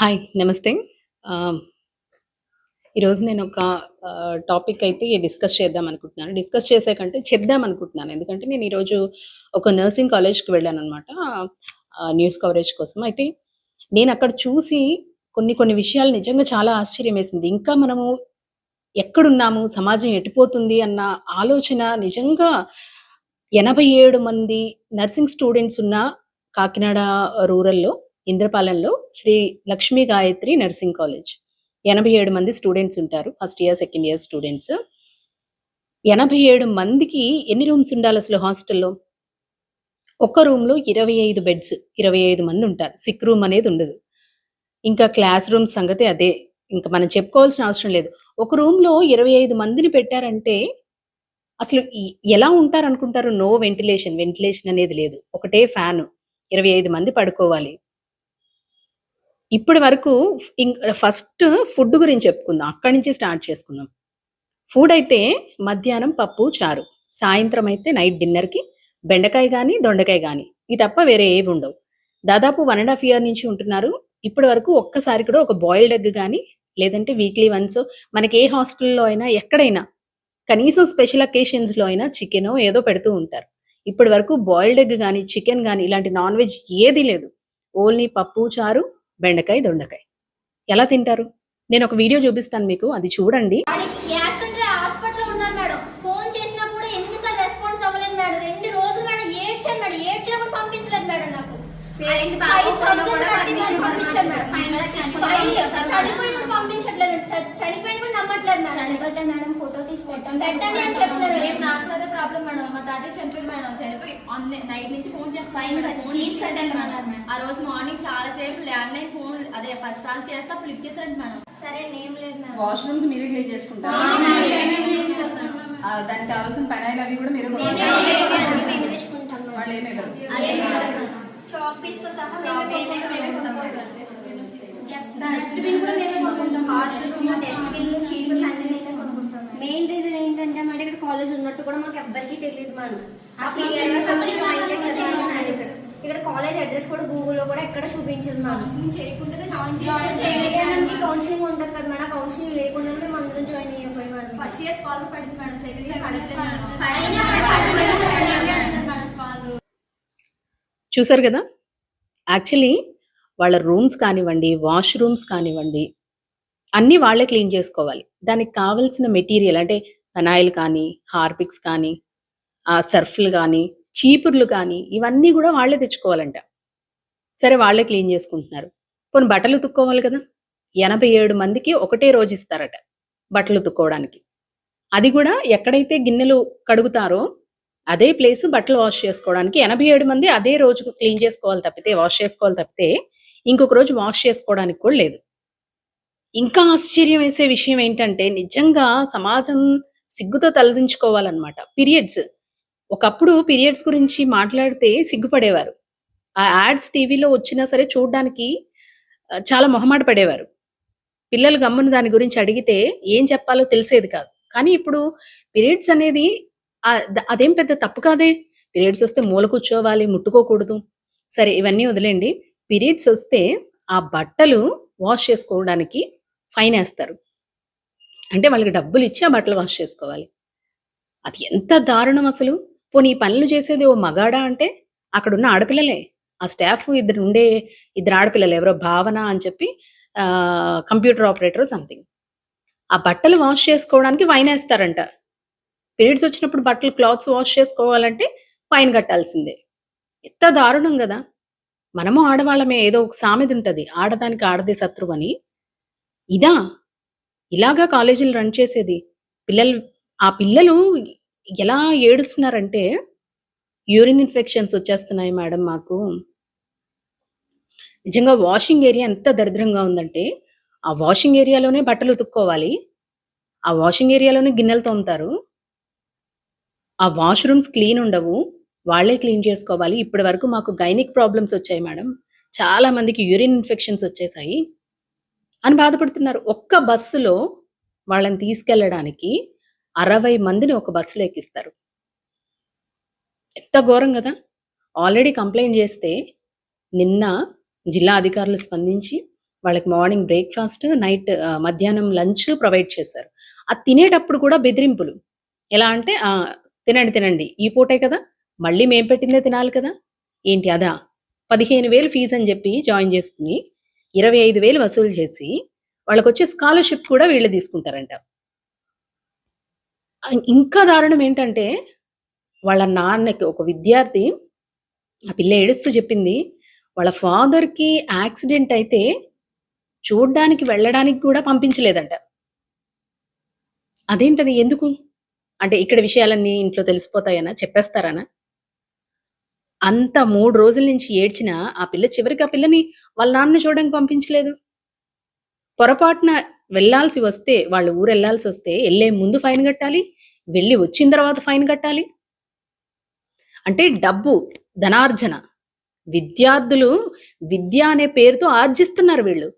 Hi. నమస్తే. ఈరోజు నేను ఒక టాపిక్ అయితే డిస్కస్ చేద్దాం అనుకుంటున్నాను డిస్కస్ చేసే కంటే చెప్దామనుకుంటున్నాను. ఎందుకంటే నేను ఈరోజు ఒక నర్సింగ్ కాలేజ్‌కి వెళ్ళాను అనమాట న్యూస్ కవరేజ్ కోసం. అయితే నేను అక్కడ చూసి కొన్ని కొన్ని విషయాలు నిజంగా చాలా ఆశ్చర్యం వేసింది ఇంకా మనము ఎక్కడున్నాము? సమాజం ఎటుపోతుంది? అన్న ఆలోచన నిజంగా 87 మంది నర్సింగ్ స్టూడెంట్స్ ఉన్న కాకినాడ రూరల్‌లో ఇంద్రపాలెంలో శ్రీ లక్ష్మీ గాయత్రి నర్సింగ్ కాలేజ్. 87 మంది స్టూడెంట్స్ ఉంటారు. First year, second year students. 87 మందికి ఎన్ని రూమ్స్ ఉండాలి అసలు హాస్టల్‌లో? ఒక్క రూమ్‌లో 25 బెడ్స్. ఇరవై ఐదు మంది ఉంటారు సిక్ రూమ్ అనేది ఉండదు ఇంకా క్లాస్ రూమ్ సంగతి అదే. ఇంకా మనం చెప్పుకోవాల్సిన అవసరం లేదు. ఒక రూమ్‌లో 25 మందిని పెట్టారంటే అసలు ఎలా ఉంటారనుకుంటారు? No ventilation. వెంటిలేషన్ అనేది లేదు. ఒకటే ఫ్యాను. 25 మంది పడుకోవాలి. ఇప్పటి వరకు ఫస్ట్ ఫుడ్ గురించి చెప్పుకుందాం. అక్కడి నుంచి స్టార్ట్ చేసుకుందాం. ఫుడ్ అయితే మధ్యాహ్నం పప్పు, చారు. సాయంత్రం అయితే నైట్ డిన్నర్‌కి బెండకాయ కానీ దొండకాయ కానీ ఇది తప్ప వేరే ఏవి ఉండవు. దాదాపు వన్ అండ్ హాఫ్ ఇయర్ నుంచి ఉంటున్నారు. ఇప్పటి వరకు ఒక్కసారి కూడా ఒక బాయిల్డ్ ఎగ్ కానీ లేదంటే వీక్లీ వన్స్ మనకి ఏ హాస్టల్‌లో అయినా ఎక్కడైనా కనీసం స్పెషల్ అకేషన్స్‌లో అయినా చికెనో ఏదో పెడుతూ ఉంటారు. ఇప్పటి వరకు బాయిల్డ్ ఎగ్ కానీ చికెన్ కానీ ఇలాంటి నాన్ వెజ్ ఏది లేదు. ఓన్లీ పప్పు, చారు, బెండకాయ, దొండకాయ. ఎలా తింటారు? నేనొక వీడియో చూపిస్తాను మీకు. అది చూడండి. వాడికి యాక్సిడెంట్ అయ్యి హాస్పిటల్లో ఉన్నాడు మేడం. ఫోన్ చేసినా కూడా ఎన్ని సార్లు రెస్పాన్స్ అవ్వలేదు మేడం. 2 రోజులు మేడం ఏడ్చాను మేడం. ఏడ్చినా కూడా పంపించలేదు మేడం నాకు. పేరెంట్స్ ఫైవ్ బాగోకపోయినా థౌసండ్ కూడా కట్టి మరి పర్మిషన్ పంపించాను మేడం. ఫైన్గా ఫైన్ చేస్తారు చనిపోయిన పంపించట్లేదు. చనిపోయిన. చనిపోతే మేడం ఫోటో తీసి పెట్టండి. పెట్టండి అని చెప్తున్నారు. సేమ్ నాకు అదే ప్రాబ్లం మేడం. మా తాతయ్య చనిపోయింది మేడం. చనిపోయి నైట్ నుంచి ఫోన్ చేస్తాను ఫైన్ మేడం. ఆ రోజు మార్నింగ్ చాలా సేపు ల్యాండ్ లైన్ ఫోన్ అదే పది సార్లు చేస్తే అప్పుడు చేస్తారంట మేడం. సరే నేమ్ లేదు మేడం. వాష్రూమ్స్ మీరే క్లీన్ చేసుకుంటారు? దానికి కావాల్సిన పనాయిలు అవి కూడా మీరు. వాళ్ళు ఏమి ఇవ్వరు అదే మేడం. చాక్ పీస్తో సహా. డస్ట్బిన్ కూడా మేమే కొనుక్కుంటాం. వాష్రూమ్ అన్ని మేమే కొనుక్కుంటాం మెయిన్ రీజన్ ఏంటంటే మేడం ఇక్కడ కాలేజ్ ఉన్నట్టు కూడా మాకు ఎవ్వరికీ తెలియదు మనం జాయిన్ ఇక్కడ. కాలేజ్ అడ్రస్ కూడా గూగుల్లో కూడా ఎక్కడ చూపించదు మనం కౌన్సిలింగ్ ఉంటుంది కదా మేడం కౌన్సిలింగ్ లేకుండా మేము అందరం జాయిన్ అయిపోయి మేడం ఫస్ట్ ఇయర్ స్కాలర్ పడింది మేడం సెకండ్ ఇయర్ చూసారు కదా? యాక్చువల్లీ వాళ్ళ రూమ్స్ కానివ్వండి, వాష్‌రూమ్స్ కానివ్వండి, అన్నీ వాళ్ళే క్లీన్ చేసుకోవాలి. దానికి కావలసిన మెటీరియల్ అంటే ఫెనాయిల్ కానీ, హార్పిక్స్ కానీ, సర్ఫ్‌లు కానీ చీపుర్లు కానీ ఇవన్నీ కూడా వాళ్ళే తెచ్చుకోవాలంట. సరే వాళ్ళే క్లీన్ చేసుకుంటున్నారు. కొన్ని బట్టలు ఉతుక్కోవాలి కదా! 87 మందికి ఒకటే రోజు ఇస్తారట బట్టలు తుక్కోవడానికి అది కూడా ఎక్కడైతే గిన్నెలు కడుగుతారో అదే ప్లేస్ బట్టలు వాష్ చేసుకోవడానికి 87 మంది అదే రోజు క్లీన్ చేసుకోవాలి తప్పితే, వాష్ చేసుకోవాలి తప్పితే, ఇంకొక రోజు వాష్ చేసుకోవడానికి కూడా లేదు. ఇంకా ఆశ్చర్యం వేసే విషయం ఏంటంటే నిజంగా సమాజం సిగ్గుతో తలదించుకోవాలన్నమాట. పీరియడ్స్. ఒకప్పుడు పీరియడ్స్ గురించి మాట్లాడితే సిగ్గుపడేవారు. ఆ యాడ్స్ టీవీలో వచ్చినా సరే చూడడానికి చాలా మొహమాట పడేవారు. పిల్లలు గమ్మున దాని గురించి అడిగితే ఏం చెప్పాలో తెలిసేది కాదు. కానీ ఇప్పుడు పీరియడ్స్ అనేది అదేం పెద్ద తప్పు కాదే! పీరియడ్స్ వస్తే మూల కూర్చోవాలి, ముట్టుకోకూడదు. సరే ఇవన్నీ వదిలేండి పీరియడ్స్ వస్తే ఆ బట్టలు వాష్ చేసుకోవడానికి ఫైన్ వేస్తారు అంటే వాళ్ళకి డబ్బులు ఇచ్చి ఆ బట్టలు వాష్ చేసుకోవాలి. అది ఎంత దారుణం అసలు! పోనీ ఈ పనులు చేసేది ఓ మగాడా అంటే అక్కడున్న ఆడపిల్లలే. ఆ స్టాఫ్ ఇద్దరు ఉండే ఇద్దరు ఆడపిల్లలు ఎవరో భావన అని చెప్పి కంప్యూటర్ ఆపరేటర్ సంథింగ్. ఆ బట్టలు వాష్ చేసుకోవడానికి ఫైన్ వేస్తారంట పీరియడ్స్ వచ్చినప్పుడు బట్టలు క్లాత్స్ వాష్ చేసుకోవాలంటే ఫైన్ కట్టాల్సిందే. ఎంత దారుణం కదా మనము ఆడవాళ్ళమే ఏదో ఒక సామెత ఉంటుంది ఆడదానికి ఆడదే శత్రువు అని ఇదా? ఇలాగా కాలేజీలు రన్ చేసేది. పిల్లలు ఆ పిల్లలు ఎలా ఏడుస్తున్నారంటే, యూరిన్ ఇన్ఫెక్షన్స్ వచ్చేస్తున్నాయి మేడం మాకు. నిజంగా వాషింగ్ ఏరియా ఎంత దరిద్రంగా ఉందంటే, ఆ వాషింగ్ ఏరియాలోనే బట్టలు ఉతుక్కోవాలి. ఆ వాషింగ్ ఏరియాలోనే గిన్నెలు తోముతారు. ఆ వాష్‌రూమ్స్ క్లీన్ ఉండవు. వాళ్ళే క్లీన్ చేసుకోవాలి. ఇప్పటి వరకు మాకు గైనిక్ ప్రాబ్లమ్స్ వచ్చాయి మేడం. చాలా మందికి యూరిన్ ఇన్ఫెక్షన్స్ వచ్చేసాయి. అని బాధపడుతున్నారు. ఒక్క బస్సులో వాళ్ళని తీసుకెళ్ళడానికి 60 మందిని ఒక బస్సులో ఎక్కిస్తారు. ఎంత ఘోరం కదా ఆల్రెడీ కంప్లైంట్ చేస్తే నిన్న జిల్లా అధికారులు స్పందించి వాళ్ళకి మార్నింగ్ బ్రేక్‌ఫాస్ట్, నైట్ మధ్యాహ్నం లంచ్ ప్రొవైడ్ చేశారు. అది తినేటప్పుడు కూడా బెదిరింపులు. ఎలా అంటే తినండి, తినండి. ఈ పూటే కదా! మళ్ళీ మేం పెట్టిందే తినాలి కదా! ఏంటి అదా? పదిహేను వేలు ఫీజు అని చెప్పి జాయిన్ చేసుకుని ఇరవై ఐదు వేలు వసూలు చేసి, వాళ్ళకొచ్చే స్కాలర్‌షిప్ కూడా వీళ్ళు తీసుకుంటారంట. ఇంకా దారుణం ఏంటంటే, వాళ్ళ నాన్నకి ఒక విద్యార్థి ఆ పిల్ల ఏడుస్తూ చెప్పింది. వాళ్ళ ఫాదర్‌కి యాక్సిడెంట్ అయితే చూడ్డానికి వెళ్ళడానికి కూడా పంపించలేదంట. అదేంటది? ఎందుకు? అంటే ఇక్కడ విషయాలన్నీ ఇంట్లో తెలిసిపోతాయనా? చెప్పేస్తారనా? అంత మూడు రోజుల నుంచి ఏడ్చినా, ఆ పిల్ల చివరికి ఆ పిల్లని వాళ్ళ నాన్నని చూడడానికి పంపించలేదు. పొరపాటున వెళ్ళాల్సి వస్తే, వాళ్ళ వస్తే వెళ్ళే ముందు ఫైన్ కట్టాలి. వెళ్ళి వచ్చిన తర్వాత ఫైన్ కట్టాలి. అంటే డబ్బు, ధనార్జన. విద్యార్థులు విద్య అనే పేరుతో ఆర్జిస్తున్నారు వీళ్ళు.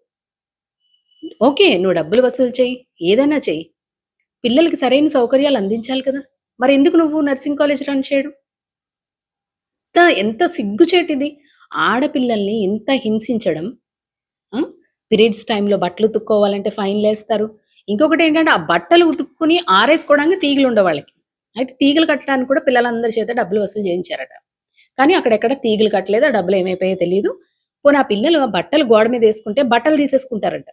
ఓకే. నువ్వు డబ్బులు వసూలు చెయ్యి. ఏదైనా చెయ్యి. పిల్లలకి సరైన సౌకర్యాలు అందించాలి కదా! మరి ఎందుకు నువ్వు నర్సింగ్ కాలేజ్ రన్ చేయడం? ఎంత ఎంత సిగ్గుచేటిది. ఆడపిల్లల్ని ఇంత హింసించడం. పీరియడ్స్ టైంలో బట్టలు ఉతుక్కోవాలంటే ఫైన్లు వేస్తారు ఇంకొకటి ఏంటంటే ఆ బట్టలు ఉతుక్కుని ఆరేసుకోవడానికి ఉండే వాళ్ళకి. అయితే తీగలు కట్టడానికి కూడా పిల్లలందరి చేత డబ్బులు వసూలు చేయించారట. కానీ అక్కడెక్కడ తీగలు కట్టలేదు. ఆ డబ్బులు ఏమైపోయాయో తెలియదు పోనీ ఆ పిల్లలు ఆ బట్టలు గోడ మీద వేసుకుంటే బట్టలు తీసేసుకుంటారంట.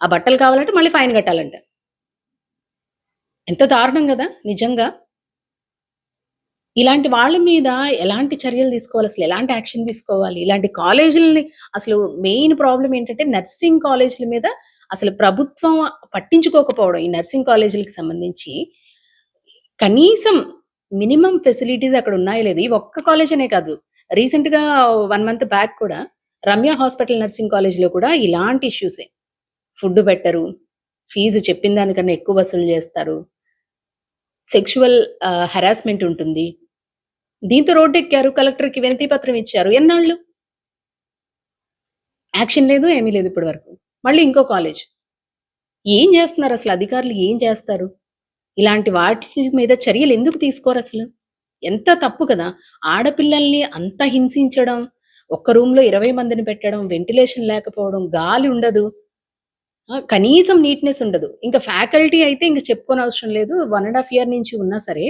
ఆ బట్టలు కావాలంటే మళ్ళీ ఫైన్ కట్టాలంట. ఎంత దారుణం కదా నిజంగా. ఇలాంటి వాళ్ళ మీద ఎలాంటి చర్యలు తీసుకోవాలి? అసలు ఎలాంటి యాక్షన్ తీసుకోవాలి? ఇలాంటి కాలేజీలని అసలు మెయిన్ ప్రాబ్లం ఏంటంటే, నర్సింగ్ కాలేజీల మీద అసలు ప్రభుత్వం పట్టించుకోకపోవడం. ఈ నర్సింగ్ కాలేజీలకి సంబంధించి కనీసం మినిమమ్ ఫెసిలిటీస్ అక్కడ ఉన్నాయో లేదు ఈ ఒక్క కాలేజ్ అనే కాదు. రీసెంట్‌గా వన్ మంత్ బ్యాక్ కూడా రమ్య హాస్పిటల్ నర్సింగ్ కాలేజ్‌లో కూడా ఇలాంటి ఇష్యూసే. ఫుడ్ పెట్టరు. ఫీజు చెప్పిన దానికన్నా ఎక్కువ వసూలు చేస్తారు. సెక్షువల్ హెరాస్మెంట్ ఉంటుంది. దీంతో రోడ్డెక్కారు. కలెక్టర్‌కి వినతి పత్రం ఇచ్చారు. ఎన్నాళ్ళు? యాక్షన్ లేదు. ఏమీ లేదు ఇప్పటి వరకు. మళ్ళీ ఇంకో కాలేజ్. ఏం చేస్తున్నారు అసలు అధికారులు ఏం చేస్తారు? ఇలాంటి వాటి మీద చర్యలు ఎందుకు తీసుకోరు అసలు ఎంత తప్పు కదా! ఆడపిల్లల్ని అంత హింసించడం, ఒక్క రూమ్‌లో 20 మందిని పెట్టడం, వెంటిలేషన్ లేకపోవడం, గాలి ఉండదు. కనీసం నీట్‌నెస్ ఉండదు. ఇంకా ఫ్యాకల్టీ అయితే ఇంక చెప్పుకోనవసరం లేదు. వన్ అండ్ హాఫ్ ఇయర్ నుంచి ఉన్నా సరే,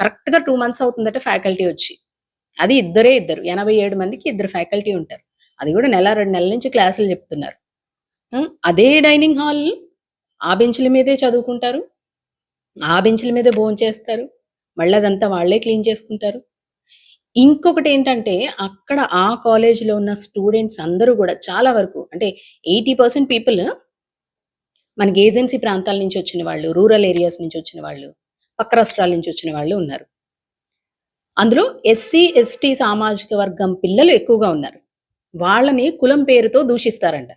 కరెక్ట్‌గా టూ మంత్స్ అవుతుందట ఫ్యాకల్టీ వచ్చి. అది ఇద్దరే ఇద్దరు. 87 మందికి ఇద్దరు ఫ్యాకల్టీ ఉంటారు. అది కూడా నెల, రెండు నెలల నుంచి క్లాసులు చెప్తున్నారు. అదే డైనింగ్ హాల్ ఆ బెంచ్‌ల మీదే చదువుకుంటారు. ఆ బెంచ్‌ల మీదే భోంచేస్తారు. మళ్ళీ అదంతా వాళ్ళే క్లీన్ చేసుకుంటారు. ఇంకొకటి ఏంటంటే అక్కడ ఆ కాలేజీలో ఉన్న స్టూడెంట్స్ అందరూ కూడా చాలా వరకు అంటే 80% పీపుల్ మనకి ఏజెన్సీ ప్రాంతాల నుంచి వచ్చిన వాళ్ళు, రూరల్ ఏరియాస్ నుంచి వచ్చిన వాళ్ళు, పక్క రాష్ట్రాల నుంచి వచ్చిన వాళ్ళు ఉన్నారు. అందులో ఎస్సీ, ఎస్టీ సామాజిక వర్గం పిల్లలు ఎక్కువగా ఉన్నారు. వాళ్ళని కులం పేరుతో దూషిస్తారంట.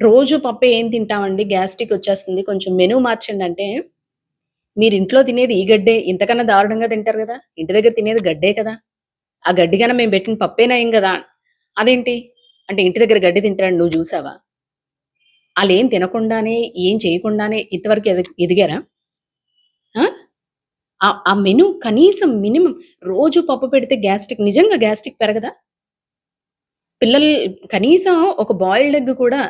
రోజు పప్పే ఏం తింటామండి గ్యాస్ట్రిక్ వచ్చేస్తుంది. కొంచెం మెనూ మార్చండి అంటే, మీరు ఇంట్లో తినేది ఈ గడ్డే. ఇంతకన్నా దారుణంగా తింటారు కదా ఇంటి దగ్గర తినేది గడ్డే కదా! ఆ గడ్డి కన్నా మేము పెట్టిన పప్పేనా ఏం కదా అదేంటి? అంటే ఇంటి దగ్గర గడ్డి తింటారని నువ్వు చూసావా వాళ్ళు ఏం తినకుండానే, ఏం చేయకుండానే ఇంతవరకు ఎది ఎదిగారా? ఆ! మెను కనీసం మినిమం రోజు పప్పు పెడితే గ్యాస్ట్రిక్ నిజంగా గ్యాస్ట్రిక్ పెరగదా? పిల్లలు కనీసం ఒక బాయిల్డ్ ఎగ్ కూడా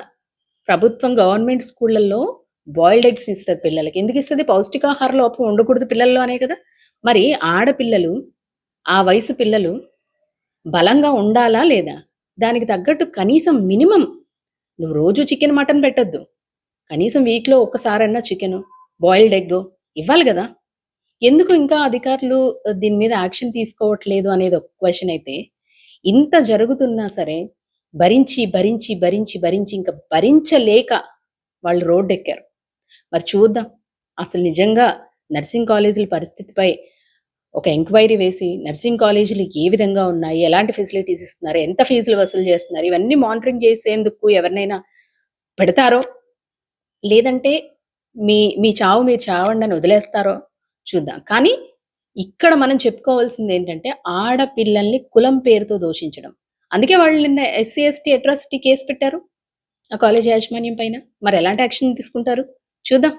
ప్రభుత్వం గవర్నమెంట్ స్కూళ్ళల్లో బాయిల్డ్ ఎగ్స్ ఇస్తుంది పిల్లలకి. ఎందుకు ఇస్తుంది పౌష్టికాహార లోపం ఉండకూడదు పిల్లల్లో అనే కదా! మరి ఆడపిల్లలు, ఆ వయసు పిల్లలు బలంగా ఉండాలా? లేదా? దానికి తగ్గట్టు కనీసం మినిమమ్ నువ్వు రోజు చికెన్, మటన్ పెట్టొద్దు. కనీసం వీక్‌లో ఒక్కసారన్నా చికెను, బాయిల్డ్ ఎగ్గో ఇవ్వాలి కదా ఎందుకు ఇంకా అధికారులు దీని మీద యాక్షన్ తీసుకోవట్లేదు అనేది ఒక క్వశ్చన్ అయితే, ఇంత జరుగుతున్నా సరే భరించి, భరించి, భరించి, భరించి ఇంకా భరించలేక వాళ్ళు రోడ్డు ఎక్కారు మరి చూద్దాం. అసలు నిజంగా నర్సింగ్ కాలేజీల పరిస్థితిపై ఒక ఎంక్వైరీ వేసి, నర్సింగ్ కాలేజీలు ఏ విధంగా ఉన్నాయి? ఎలాంటి ఫెసిలిటీస్ ఇస్తున్నారు? ఎంత ఫీజులు వసూలు చేస్తున్నారు? ఇవన్నీ మానిటరింగ్ చేసేందుకు ఎవరినైనా పెడతారో, లేదంటే మీ మీ చావు మీరు చావండని వదిలేస్తారో చూద్దాం. కానీ ఇక్కడ మనం చెప్పుకోవాల్సింది ఏంటంటే ఆడపిల్లల్ని కులం పేరుతో దూషించడం. అందుకే వాళ్ళు నిన్న ఎస్సీ, ఎస్టీ అట్రాసిటీ కేస్ పెట్టారు. ఆ కాలేజ్ యాజమాన్యం పైన. మరి ఎలాంటి యాక్షన్ తీసుకుంటారు? చూద్దాం.